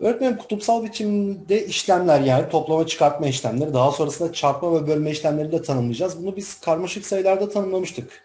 Öğretmenim kutupsal biçimde işlemler yani toplama çıkartma işlemleri daha sonrasında çarpma ve bölme işlemlerini de tanımlayacağız. Bunu biz karmaşık sayılarda tanımlamıştık.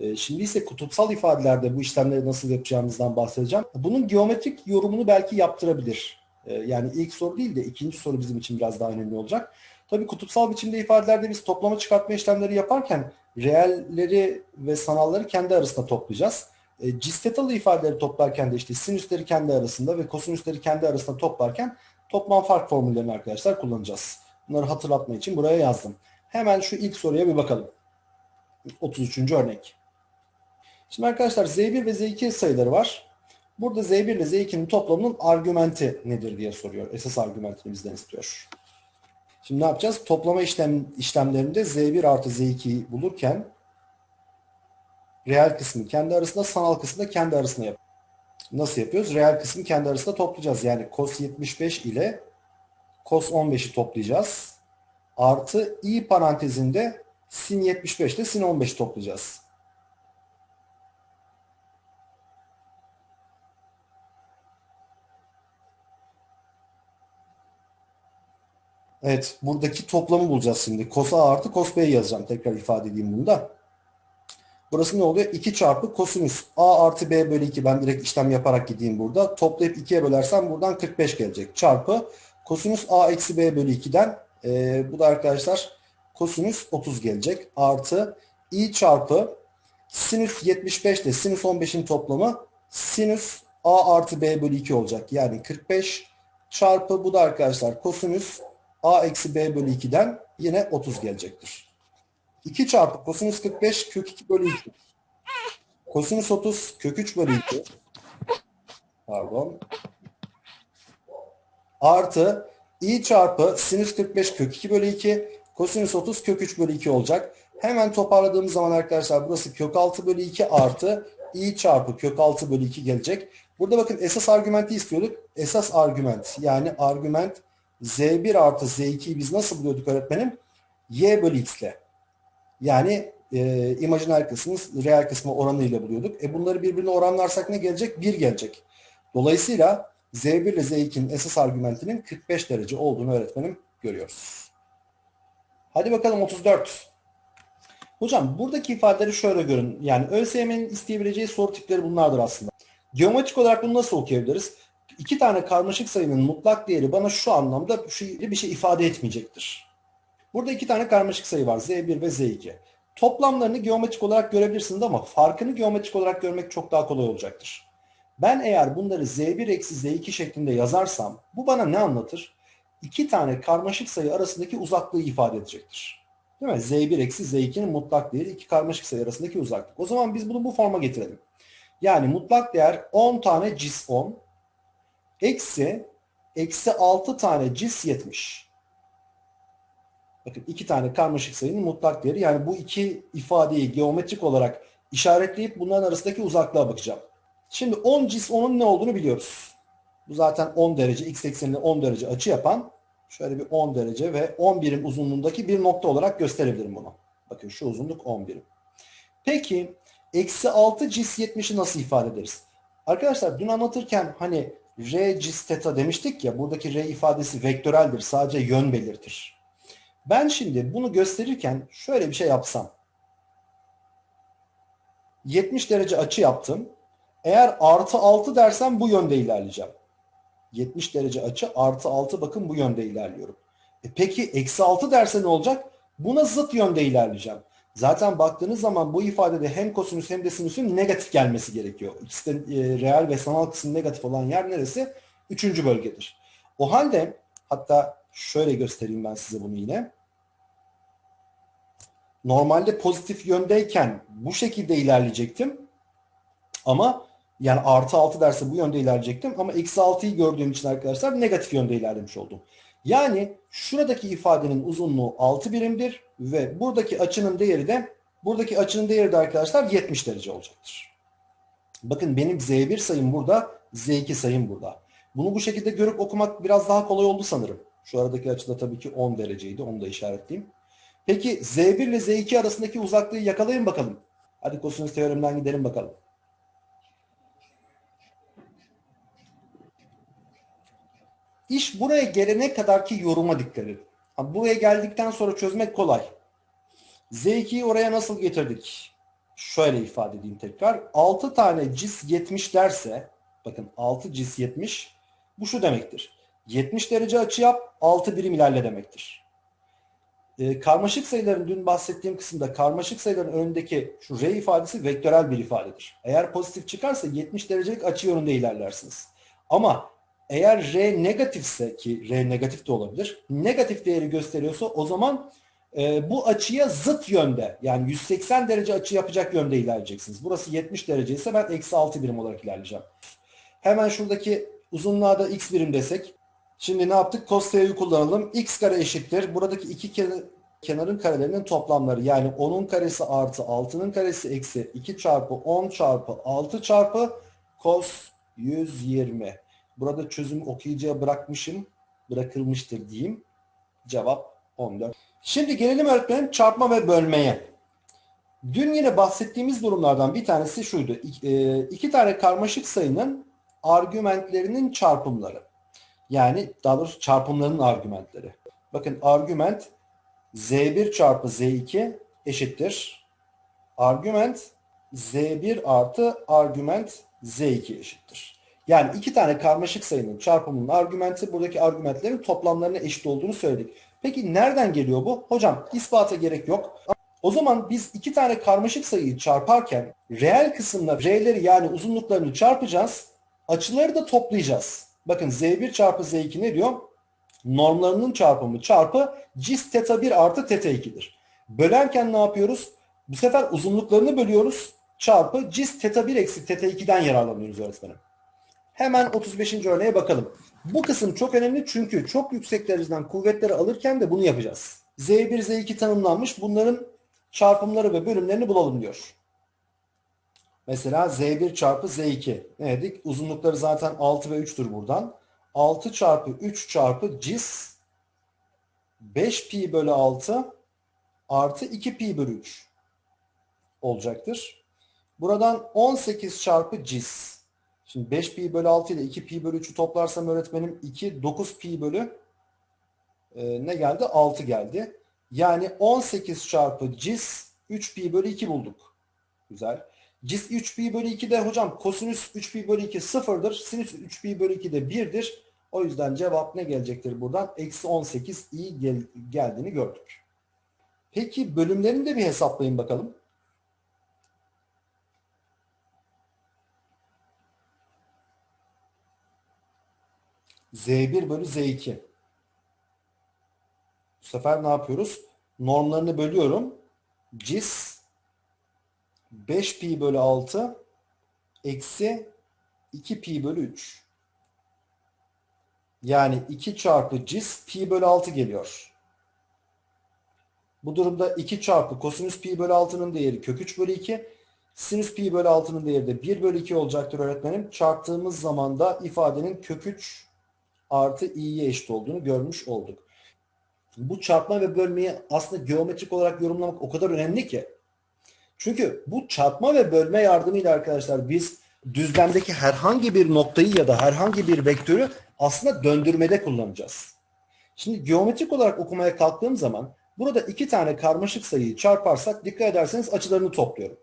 Ee, Şimdi ise kutupsal ifadelerde bu işlemleri nasıl yapacağımızdan bahsedeceğim. Bunun geometrik yorumunu belki yaptırabilir. Ee, Yani ilk soru değil de ikinci soru bizim için biraz daha önemli olacak. Tabii kutupsal biçimde ifadelerde biz toplama çıkartma işlemleri yaparken reelleri ve sanalları kendi arasında toplayacağız. E, Cistetalı ifadeleri toplarken de işte sinüsleri kendi arasında ve kosinüsleri kendi arasında toplarken toplam fark formüllerini arkadaşlar kullanacağız. Bunları hatırlatma için buraya yazdım. Hemen şu ilk soruya bir bakalım. 33. örnek. Şimdi arkadaşlar Z1 ve Z2 sayıları var. Burada Z1 ile Z2'nin toplamının argümenti nedir diye soruyor. Esas argümentini bizden istiyor. Şimdi ne yapacağız? Toplama işlem, işlemlerinde Z1 artı Z2'yi bulurken reel kısmı kendi arasında, sanal kısmı kendi arasında yap. Nasıl yapıyoruz? Reel kısmı kendi arasında toplayacağız. Yani cos 75 ile cos 15'i toplayacağız. Artı i parantezinde sin 75 ile sin 15 toplayacağız. Evet, buradaki toplamı bulacağız şimdi. Cos A artı cos B'yi yazacağım. Tekrar ifade edeyim bunu da. Burası ne oluyor? 2 çarpı kosinüs A artı B bölü 2. Ben direkt işlem yaparak gideyim burada. Toplayıp 2'ye bölersem buradan 45 gelecek. Çarpı kosinüs A eksi B bölü 2'den e, bu da arkadaşlar kosinüs 30 gelecek. Artı i çarpı sinüs 75 ile sinüs 15'in toplamı sinüs A artı B bölü 2 olacak. Yani 45 çarpı bu da arkadaşlar kosinüs A eksi B bölü 2'den yine 30 gelecektir. 2 çarpı kosinüs 45 kök 2 bölü 2. Kosinüs 30 kök 3 bölü 2. Pardon. Artı i çarpı sinüs 45 kök 2 bölü 2. Kosinüs 30 kök 3 bölü 2 olacak. Hemen toparladığımız zaman arkadaşlar burası kök 6 bölü 2 artı i çarpı kök 6 bölü 2 gelecek. Burada bakın esas argümenti istiyorduk. Esas argüment yani argüment z1 artı z2'yi biz nasıl buluyorduk öğretmenim? y bölü x ile. Yani e, imajiner kısmı reel kısmı oranıyla buluyorduk. E bunları birbirine oranlarsak ne gelecek? 1 gelecek. Dolayısıyla Z1 ile Z2'nin esas argümentinin 45 derece olduğunu öğretmenim görüyoruz. Hadi bakalım 34. Hocam buradaki ifadeleri şöyle görün. Yani ÖSYM'nin isteyebileceği soru tipleri bunlardır aslında. Geometrik olarak bunu nasıl okuyabiliriz? İki tane karmaşık sayının mutlak değeri bana şu anlamda bir şey ifade etmeyecektir. Burada iki tane karmaşık sayı var. Z1 ve Z2. Toplamlarını geometrik olarak görebilirsiniz ama farkını geometrik olarak görmek çok daha kolay olacaktır. Ben eğer bunları Z1 eksi Z2 şeklinde yazarsam bu bana ne anlatır? İki tane karmaşık sayı arasındaki uzaklığı ifade edecektir. Değil mi? Z1 eksi Z2'nin mutlak değeri iki karmaşık sayı arasındaki uzaklık. O zaman biz bunu bu forma getirelim. Yani mutlak değer 10 tane cis 10 eksi eksi 6 tane cis 70. Bakın iki tane karmaşık sayının mutlak değeri. Yani bu iki ifadeyi geometrik olarak işaretleyip bunların arasındaki uzaklığa bakacağım. Şimdi 10 cis 10'un ne olduğunu biliyoruz. Bu zaten 10 derece, x ekseninde 10 derece açı yapan şöyle bir 10 derece ve 10 birim uzunluğundaki bir nokta olarak gösterebilirim bunu. Bakın şu uzunluk 10 birim. Peki eksi 6 cis 70'i nasıl ifade ederiz? Arkadaşlar dün anlatırken hani r cis teta demiştik ya buradaki r ifadesi vektöreldir. Sadece yön belirtir. Ben şimdi bunu gösterirken şöyle bir şey yapsam. 70 derece açı yaptım. Eğer artı 6 dersem bu yönde ilerleyeceğim. 70 derece açı artı 6 bakın bu yönde ilerliyorum. E peki eksi 6 derse ne olacak? Buna zıt yönde ilerleyeceğim. Zaten baktığınız zaman bu ifadede hem kosinüs hem de sinüsün negatif gelmesi gerekiyor. İkisi e, reel ve sanal kısım negatif olan yer neresi? Üçüncü bölgedir. O halde hatta şöyle göstereyim ben size bunu yine. Normalde pozitif yöndeyken bu şekilde ilerleyecektim. Ama yani artı 6 derse bu yönde ilerleyecektim. Ama eksi 6'yı gördüğüm için arkadaşlar negatif yönde ilerlemiş oldum. Yani şuradaki ifadenin uzunluğu 6 birimdir ve buradaki açının değeri de buradaki açının değeri de arkadaşlar 70 derece olacaktır. Bakın benim Z1 sayım burada, Z2 sayım burada. Bunu bu şekilde görüp okumak biraz daha kolay oldu sanırım. Şu aradaki açı da tabii ki 10 dereceydi. Onu da işaretleyeyim. Peki Z1 ile Z2 arasındaki uzaklığı yakalayın bakalım. Hadi kosinüs teoreminden gidelim bakalım. İş buraya gelene kadar ki yoruma dikkat edin. Buraya geldikten sonra çözmek kolay. Z2'yi oraya nasıl getirdik? Şöyle ifade edeyim tekrar. 6 tane cis 70 derse, bakın 6 cis 70, bu şu demektir. 70 derece açı yap, 6 birim ilerle demektir. Ee, karmaşık sayıların dün bahsettiğim kısımda karmaşık sayıların önündeki şu R ifadesi vektörel bir ifadedir. Eğer pozitif çıkarsa 70 derecelik açı yönünde ilerlersiniz. Ama eğer R negatifse ki R negatif de olabilir. Negatif değeri gösteriyorsa o zaman e, bu açıya zıt yönde yani 180 derece açı yapacak yönde ilerleyeceksiniz. Burası 70 derece ise ben eksi 6 birim olarak ilerleyeceğim. Hemen şuradaki uzunluğa da x birim desek. Şimdi ne yaptık? Cos kullanalım. x kare eşittir. Buradaki iki kenar, kenarın karelerinin toplamları. Yani 10'un karesi artı 6'nın karesi eksi 2 çarpı 10 çarpı 6 çarpı cos 120. Burada çözüm okuyucuya bırakmışım. Bırakılmıştır diyeyim. Cevap 14. Şimdi gelelim öğretmenim çarpma ve bölmeye. Dün yine bahsettiğimiz durumlardan bir tanesi şuydu. E, iki tane karmaşık sayının argümentlerinin çarpımları. Yani daha doğrusu çarpımlarının argümentleri. Bakın argüment z1 çarpı z2 eşittir. Argüment z1 artı argüment z2 eşittir. Yani iki tane karmaşık sayının çarpımının argümenti buradaki argümentlerin toplamlarına eşit olduğunu söyledik. Peki nereden geliyor bu? Hocam ispata gerek yok. O zaman biz iki tane karmaşık sayıyı çarparken reel kısımla r'leri yani uzunluklarını çarpacağız. Açıları da toplayacağız. Bakın z1 çarpı z2 ne diyor? Normlarının çarpımı çarpı cis teta 1 artı teta 2'dir. Bölerken ne yapıyoruz? Bu sefer uzunluklarını bölüyoruz. Çarpı cis teta 1 eksi teta 2'den yararlanıyoruz öğretmenim. Hemen 35. örneğe bakalım. Bu kısım çok önemli çünkü çok yüksek dereceden kuvvetleri alırken de bunu yapacağız. Z1, Z2 tanımlanmış. Bunların çarpımları ve bölümlerini bulalım diyor. Mesela Z1 çarpı Z2. Ne dedik? Uzunlukları zaten 6 ve 3'tür buradan. 6 çarpı 3 çarpı cis 5 pi bölü 6 artı 2 pi bölü 3 olacaktır. Buradan 18 çarpı cis. Şimdi 5 pi bölü 6 ile 2 pi bölü 3'ü toplarsam öğretmenim 2 9 pi bölü e, ne geldi? 6 geldi. Yani 18 çarpı cis 3 pi bölü 2 bulduk. Güzel. Cis 3 pi bölü 2 de hocam kosinüs 3 pi bölü 2 sıfırdır. Sinüs 3 pi bölü 2 de 1'dir. O yüzden cevap ne gelecektir buradan? Eksi 18 i gel geldiğini gördük. Peki bölümlerini de bir hesaplayın bakalım. Z1 bölü Z2. Bu sefer ne yapıyoruz? Normlarını bölüyorum. Cis 5 pi bölü 6 eksi 2 pi bölü 3. Yani 2 çarpı cis pi bölü 6 geliyor. Bu durumda 2 çarpı kosinüs pi bölü 6'nın değeri kök 3 bölü 2. Sinüs pi bölü 6'nın değeri de 1 bölü 2 olacaktır öğretmenim. Çarptığımız zaman da ifadenin kök 3 artı i'ye eşit olduğunu görmüş olduk. Bu çarpma ve bölmeyi aslında geometrik olarak yorumlamak o kadar önemli ki. Çünkü bu çarpma ve bölme yardımıyla arkadaşlar biz düzlemdeki herhangi bir noktayı ya da herhangi bir vektörü aslında döndürmede kullanacağız. Şimdi geometrik olarak okumaya kalktığım zaman burada iki tane karmaşık sayıyı çarparsak dikkat ederseniz açılarını topluyorum.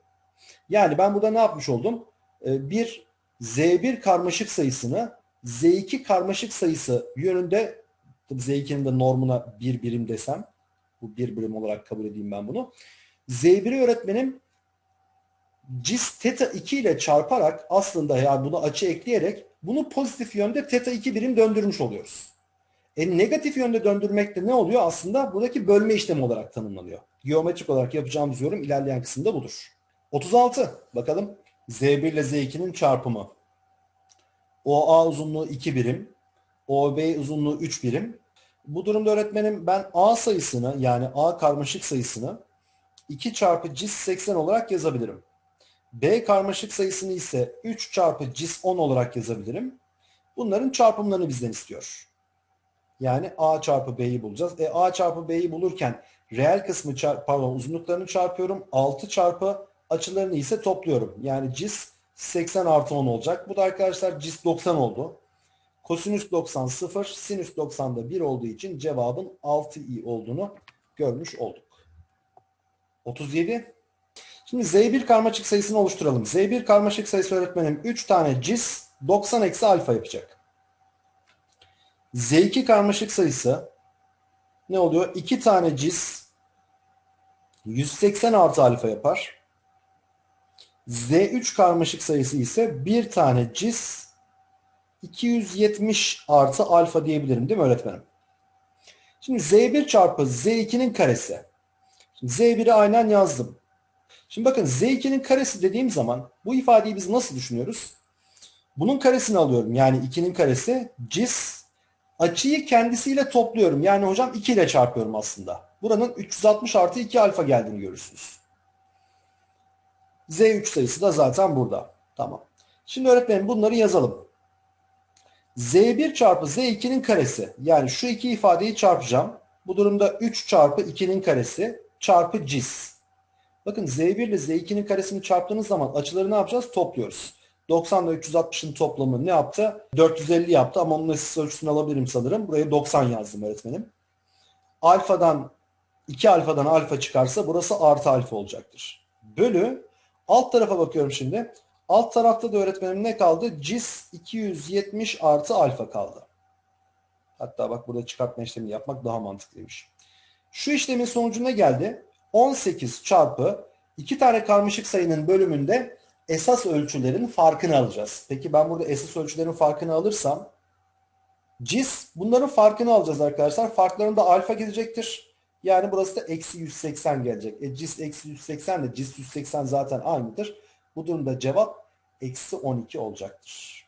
Yani ben burada ne yapmış oldum? Bir Z1 karmaşık sayısını Z2 karmaşık sayısı yönünde Z2'nin de normuna bir birim desem bu bir birim olarak kabul edeyim ben bunu. Z1'i öğretmenim cis teta 2 ile çarparak aslında yani bunu açı ekleyerek bunu pozitif yönde teta 2 birim döndürmüş oluyoruz. E negatif yönde döndürmekte ne oluyor? Aslında buradaki bölme işlemi olarak tanımlanıyor. Geometrik olarak yapacağımız yorum ilerleyen kısımda budur. 36. Bakalım. Z1 ile Z2'nin çarpımı. OA uzunluğu 2 birim. OB uzunluğu 3 birim. Bu durumda öğretmenim ben A sayısını yani A karmaşık sayısını 2 çarpı cis 80 olarak yazabilirim. B karmaşık sayısını ise 3 çarpı cis 10 olarak yazabilirim. Bunların çarpımlarını bizden istiyor. Yani A çarpı B'yi bulacağız. E, A çarpı B'yi bulurken reel kısmı çarp, pardon uzunluklarını çarpıyorum. 6 çarpı açılarını ise topluyorum. Yani cis 80 artı 10 olacak. Bu da arkadaşlar cis 90 oldu. Kosinüs 90 0, sinüs 90 da 1 olduğu için cevabın 6i olduğunu görmüş olduk. 37. Şimdi Z1 karmaşık sayısını oluşturalım. Z1 karmaşık sayısı öğretmenim 3 tane cis 90 eksi alfa yapacak. Z2 karmaşık sayısı ne oluyor? 2 tane cis 180 artı alfa yapar. Z3 karmaşık sayısı ise bir tane cis 270 artı alfa diyebilirim değil mi öğretmenim? Şimdi Z1 çarpı Z2'nin karesi. Şimdi Z1'i aynen yazdım. Şimdi bakın Z2'nin karesi dediğim zaman bu ifadeyi biz nasıl düşünüyoruz? Bunun karesini alıyorum. Yani 2'nin karesi cis açıyı kendisiyle topluyorum. Yani hocam 2 ile çarpıyorum aslında. Buranın 360 artı 2 alfa geldiğini görürsünüz. Z3 sayısı da zaten burada. Tamam. Şimdi öğretmenim bunları yazalım. Z1 çarpı Z2'nin karesi. Yani şu iki ifadeyi çarpacağım. Bu durumda 3 çarpı 2'nin karesi çarpı cis. Bakın Z1 ile Z2'nin karesini çarptığınız zaman açıları ne yapacağız? Topluyoruz. 90 ile 360'ın toplamı ne yaptı? 450 yaptı ama onun eşit ölçüsünü alabilirim sanırım. Buraya 90 yazdım öğretmenim. Alfadan 2 alfadan alfa çıkarsa burası artı alfa olacaktır. Bölü alt tarafa bakıyorum şimdi. Alt tarafta da öğretmenim ne kaldı? Cis 270 artı alfa kaldı. Hatta bak burada çıkartma işlemini yapmak daha mantıklıymış. Şu işlemin sonucu ne geldi? 18 çarpı iki tane karmaşık sayının bölümünde esas ölçülerin farkını alacağız. Peki ben burada esas ölçülerin farkını alırsam cis bunların farkını alacağız arkadaşlar. Farklarında alfa gelecektir. Yani burası da eksi 180 gelecek. E cis eksi 180 de cis 180 zaten aynıdır. Bu durumda cevap eksi 12 olacaktır.